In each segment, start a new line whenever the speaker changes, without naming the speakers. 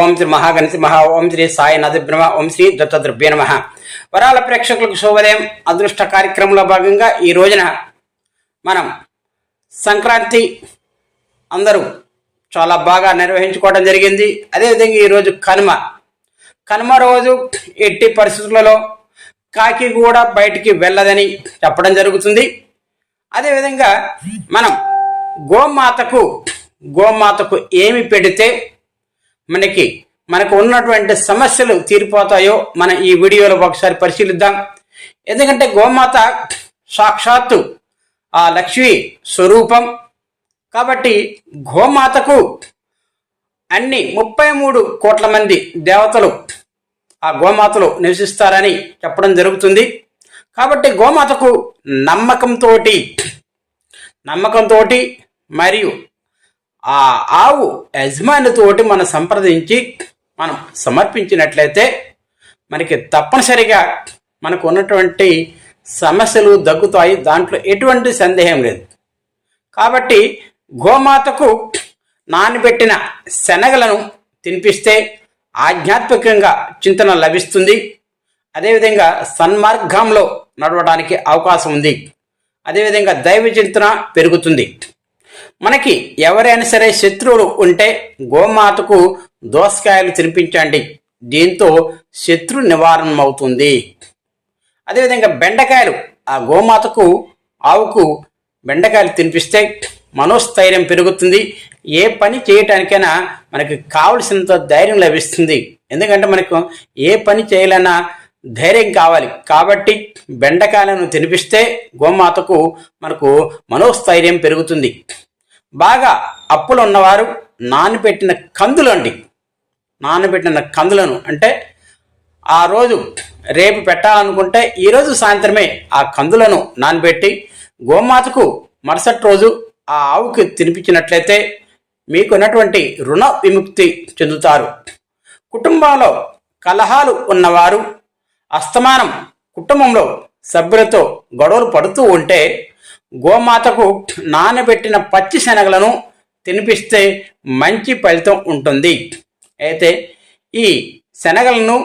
ఓం శ్రీ మహాగణతి మహా ఓం శ్రీ సాయినాథ బ్రహ్మ ఓం శ్రీ దత్తద్రభ్య నమ. వరాల ప్రేక్షకులకు శుభోదయం. అదృష్ట కార్యక్రమంలో భాగంగా ఈ రోజున మనం సంక్రాంతి అందరూ చాలా బాగా నిర్వహించుకోవడం జరిగింది. అదేవిధంగా ఈరోజు కనుమ. కనుమ రోజు ఎట్టి పరిస్థితులలో కాకి కూడా బయటికి వెళ్ళదని చెప్పడం జరుగుతుంది. అదేవిధంగా మనం గోమాతకు గోమాతకు ఏమి పెడితే మనకి మనకు ఉన్నటువంటి సమస్యలు తీరిపోతాయో మనం ఈ వీడియోలో ఒకసారి పరిశీలిద్దాం. ఎందుకంటే గోమాత సాక్షాత్తు ఆ లక్ష్మి స్వరూపం. కాబట్టి గోమాతకు అన్ని ముప్పై మూడు కోట్ల మంది దేవతలు ఆ గోమాతలు నివసిస్తారని చెప్పడం జరుగుతుంది. కాబట్టి గోమాతకు నమ్మకంతో నమ్మకంతో మరియు ఆ ఆవు యజమానితోటి మనం సంప్రదించి మనం సమర్పించినట్లయితే మనకి తప్పనిసరిగా మనకు ఉన్నటువంటి సమస్యలు దగ్గుతాయి దాంట్లో ఎటువంటి సందేహం లేదు. కాబట్టి గోమాతకు నానబెట్టిన శనగలను తినిపిస్తే ఆధ్యాత్మికంగా చింతన లభిస్తుంది. అదేవిధంగా సన్మార్గంలో నడవడానికి అవకాశం ఉంది. అదేవిధంగా దైవ చింతన పెరుగుతుంది. మనకి ఎవరైనా సరే శత్రువులు ఉంటే గోమాతకు దోసకాయలు తినిపించండి. దీంతో శత్రు నివారణ అవుతుంది అదేవిధంగా బెండకాయలు ఆ గోమాతకు ఆవుకు బెండకాయలు తినిపిస్తే మనోస్థైర్యం పెరుగుతుంది. ఏ పని చేయటానికైనా మనకి కావలసినంత ధైర్యం లభిస్తుంది. ఎందుకంటే మనకు ఏ పని చేయాలన్నా ధైర్యం కావాలి. కాబట్టి బెండకాయలను తినిపిస్తే గోమాతకు మనకు మనోస్థైర్యం పెరుగుతుంది. బాగా అప్పులు ఉన్నవారు నానబెట్టిన కందులు అండి నానబెట్టిన కందులను. అంటే ఆ రోజు రేపు పెట్టాలనుకుంటే ఈరోజు సాయంత్రమే ఆ కందులను నానబెట్టి గోమాతకు మరుసటి రోజు ఆ ఆవుకి తినిపించినట్లయితే మీకున్నటువంటి రుణ విముక్తి చెందుతారు. కుటుంబంలో కలహాలు ఉన్నవారు అస్తమానం కుటుంబంలో సభ్యులతో గొడవలు పడుతూ ఉంటే గోమాతకు నానబెట్టిన పచ్చి శనగలను తినిపిస్తే మంచి ఫలితం ఉంటుంది. అయితే ఈ శనగలను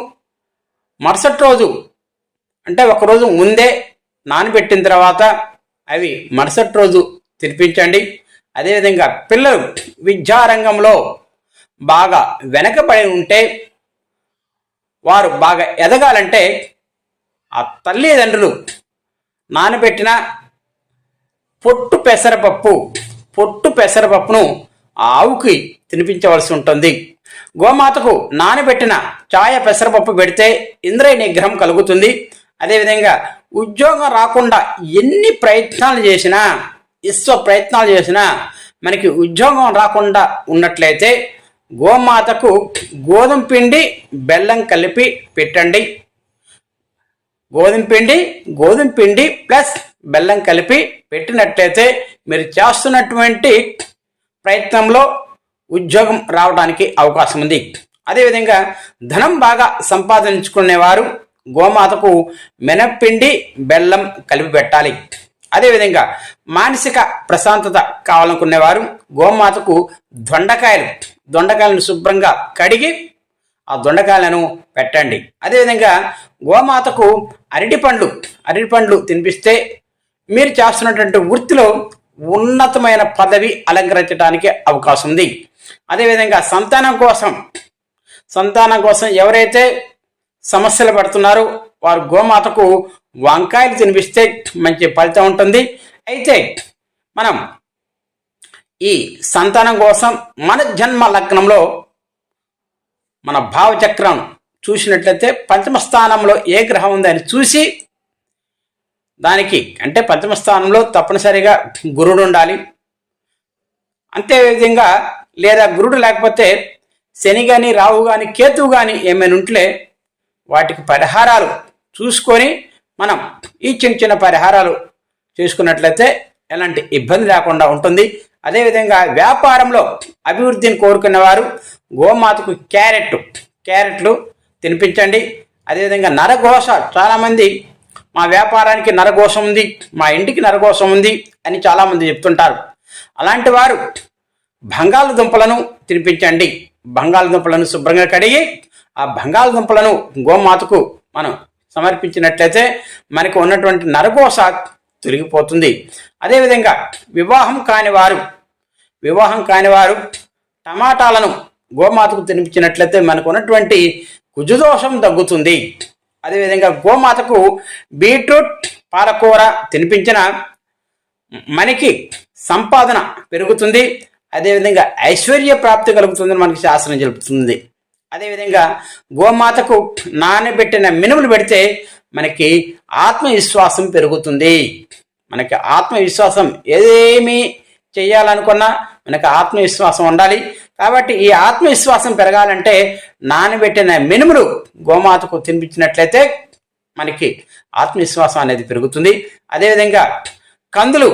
మరుసటి రోజు అంటే ఒకరోజు ముందే నానబెట్టిన తర్వాత అవి మరుసటి రోజు తినిపించండి. అదేవిధంగా పిల్లలు విద్యారంగంలో బాగా వెనకబడి ఉంటే వారు బాగా ఎదగాలంటే ఆ తల్లిదండ్రులు నానబెట్టిన పొట్టు పెసరపప్పు పొట్టు పెసరపప్పును ఆవుకి తినిపించవలసి ఉంటుంది. గోమాతకు నానబెట్టిన ఛాయ పెసరపప్పు పెడితే ఇంద్రియ నిగ్రహం కలుగుతుంది. అదేవిధంగా ఉద్యోగం రాకుండా ఎన్ని ప్రయత్నాలు చేసినా విశ్వ ప్రయత్నాలు చేసినా మనకి ఉద్యోగం రాకుండా ఉన్నట్లయితే గోమాతకు గోధుమ పిండి బెల్లం కలిపి పెట్టండి. గోధుమ పిండి గోధుమ పిండి ప్లస్ బెల్లం కలిపి పెట్టినట్లయితే మీరు చేస్తున్నటువంటి ప్రయత్నంలో ఉద్యోగం రావడానికి అవకాశం ఉంది. అదేవిధంగా ధనం బాగా సంపాదించుకునేవారు గోమాతకు మినప్పిండి బెల్లం కలిపి పెట్టాలి. అదేవిధంగా మానసిక ప్రశాంతత కావాలనుకునేవారు గోమాతకు దొండకాయలు దొండకాయలను శుభ్రంగా కడిగి ఆ దొండకాయలను పెట్టండి. అదేవిధంగా గోమాతకు అరటి పండ్లు అరటి పండ్లు తినిపిస్తే మీరు చేస్తున్నటువంటి వృత్తిలో ఉన్నతమైన పదవి అలంకరించడానికి అవకాశం ఉంది. అదేవిధంగా సంతానం కోసం సంతానం కోసం ఎవరైతే సమస్యలు పడుతున్నారో వారు గోమాతకు వంకాయలు తినిపిస్తే మంచి ఫలితం ఉంటుంది. అయితే మనం ఈ సంతానం కోసం మన జన్మ లగ్నంలో మన భావచక్రం చూసినట్లయితే పంచమ స్థానంలో ఏ గ్రహం ఉందని చూసి దానికి అంటే పంచమ స్థానంలో తప్పనిసరిగా గురుడు ఉండాలి. అంతే విధంగా లేదా గురుడు లేకపోతే శని కానీ రాహు కానీ కేతువు కానీ ఏమైనా ఉంటే వాటికి పరిహారాలు చూసుకొని మనం ఈ చిన్న చిన్న పరిహారాలు చేసుకున్నట్లయితే ఎలాంటి ఇబ్బంది లేకుండా ఉంటుంది. అదేవిధంగా వ్యాపారంలో అభివృద్ధిని కోరుకున్న వారు గోమాతకు క్యారెట్ క్యారెట్లు తినిపించండి. అదేవిధంగా నరఘోష చాలామంది మా వ్యాపారానికి నరఘోషం ఉంది మా ఇంటికి నరఘోషం ఉంది అని చాలామంది చెప్తుంటారు. అలాంటి వారు బంగాళదుంపలను తినిపించండి. బంగాళదుంపలను శుభ్రంగా కడిగి ఆ బంగాళదుంపలను గోమాతకు మనం సమర్పించినట్లయితే మనకు ఉన్నటువంటి నరకోశ తొలగిపోతుంది. అదేవిధంగా వివాహం కాని వారు వివాహం కాని వారు టమాటాలను గోమాతకు తినిపించినట్లయితే మనకు ఉన్నటువంటి కుజుదోషం తగ్గుతుంది. అదేవిధంగా గోమాతకు బీట్రూట్ పాలకూర తినిపించిన మనకి సంపాదన పెరుగుతుంది. అదేవిధంగా ఐశ్వర్య ప్రాప్తి కలుగుతుందని మనకి శాస్త్రం చెబుతుంది. అదేవిధంగా గోమాతకు నానబెట్టిన మినుములు పెడితే మనకి ఆత్మవిశ్వాసం పెరుగుతుంది. మనకి ఆత్మవిశ్వాసం ఏమీ చేయాలనుకున్నా మనకు ఆత్మవిశ్వాసం ఉండాలి. కాబట్టి ఈ ఆత్మవిశ్వాసం పెరగాలంటే నానబెట్టిన మినుములు గోమాతకు తినిపించినట్లయితే మనకి ఆత్మవిశ్వాసం అనేది పెరుగుతుంది. అదేవిధంగా కందులు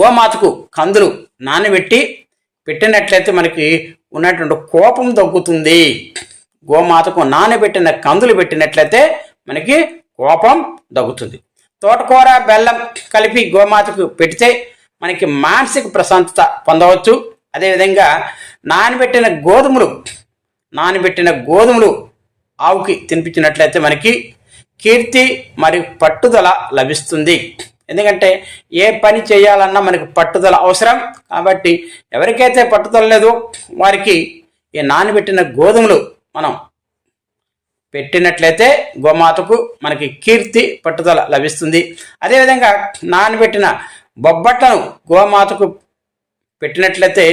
గోమాతకు కందులు నానబెట్టి పెట్టినట్లయితే మనకి ఉన్నటువంటి కోపం తగ్గుతుంది. గోమాతకు నానబెట్టిన కందులు పెట్టినట్లయితే మనకి కోపం తగ్గుతుంది. తోటకూర బెల్లం కలిపి గోమాతకు పెడితే మనకి మానసిక ప్రశాంతత పొందవచ్చు. అదేవిధంగా నానబెట్టిన గోధుమలు నానబెట్టిన గోధుమలు ఆవుకి తినిపించినట్లయితే మనకి కీర్తి మరియు పట్టుదల లభిస్తుంది. ఎందుకంటే ఏ పని చేయాలన్నా మనకి పట్టుదల అవసరం. కాబట్టి ఎవరికైతే పట్టుదల లేదో వారికి ఈ నానబెట్టిన గోధుమలు మనం పెట్టినట్లయితే గోమాతకు మనకి కీర్తి పట్టుదల లభిస్తుంది. అదేవిధంగా నానబెట్టిన బొబ్బట్లను గోమాతకు పెట్టినట్లయితే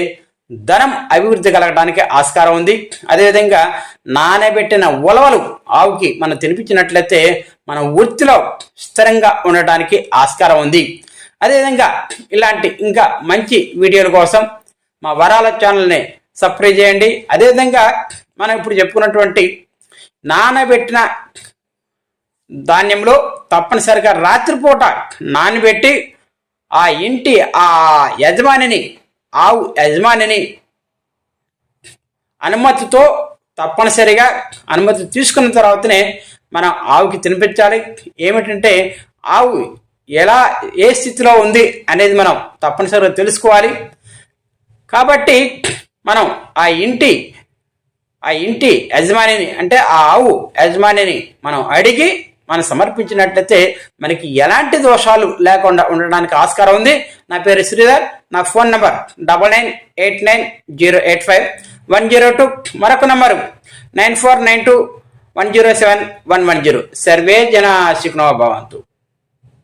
ధనం అభివృద్ధి కలగడానికి ఆస్కారం ఉంది. అదేవిధంగా నానబెట్టిన ఉలవలు ఆవుకి మనం తినిపించినట్లయితే మన వృత్తిలో స్థిరంగా ఉండటానికి ఆస్కారం ఉంది. అదేవిధంగా ఇలాంటి ఇంకా మంచి వీడియోల కోసం మా వరాల ఛానల్ని సబ్స్క్రైబ్ చేయండి. అదేవిధంగా మనం ఇప్పుడు చెప్పుకున్నటువంటి నానబెట్టిన ధాన్యంలో తప్పనిసరిగా రాత్రిపూట నానబెట్టి ఆ ఇంటి ఆ యజమానిని ఆవు యజమానిని అనుమతితో తప్పనిసరిగా అనుమతి తీసుకున్న తర్వాతనే మనం ఆవుకి తినిపించాలి. ఏమిటంటే ఆవు ఎలా ఏ స్థితిలో ఉంది అనేది మనం తప్పనిసరిగా తెలుసుకోవాలి. కాబట్టి మనం ఆ ఇంటి ఆ ఇంటి యజమానిని అంటే ఆ ఆవు యజమానిని మనం అడిగి మనం సమర్పించినట్లయితే మనకి ఎలాంటి దోషాలు లేకుండా ఉండడానికి ఆస్కారం ఉంది. నా పేరు శ్రీధర్. నా phone number double nine eight nine zero eight five. One zero two. మరొక number nine four nine two one zero seven one one zero. Survey జన శిఖనో భవంతు.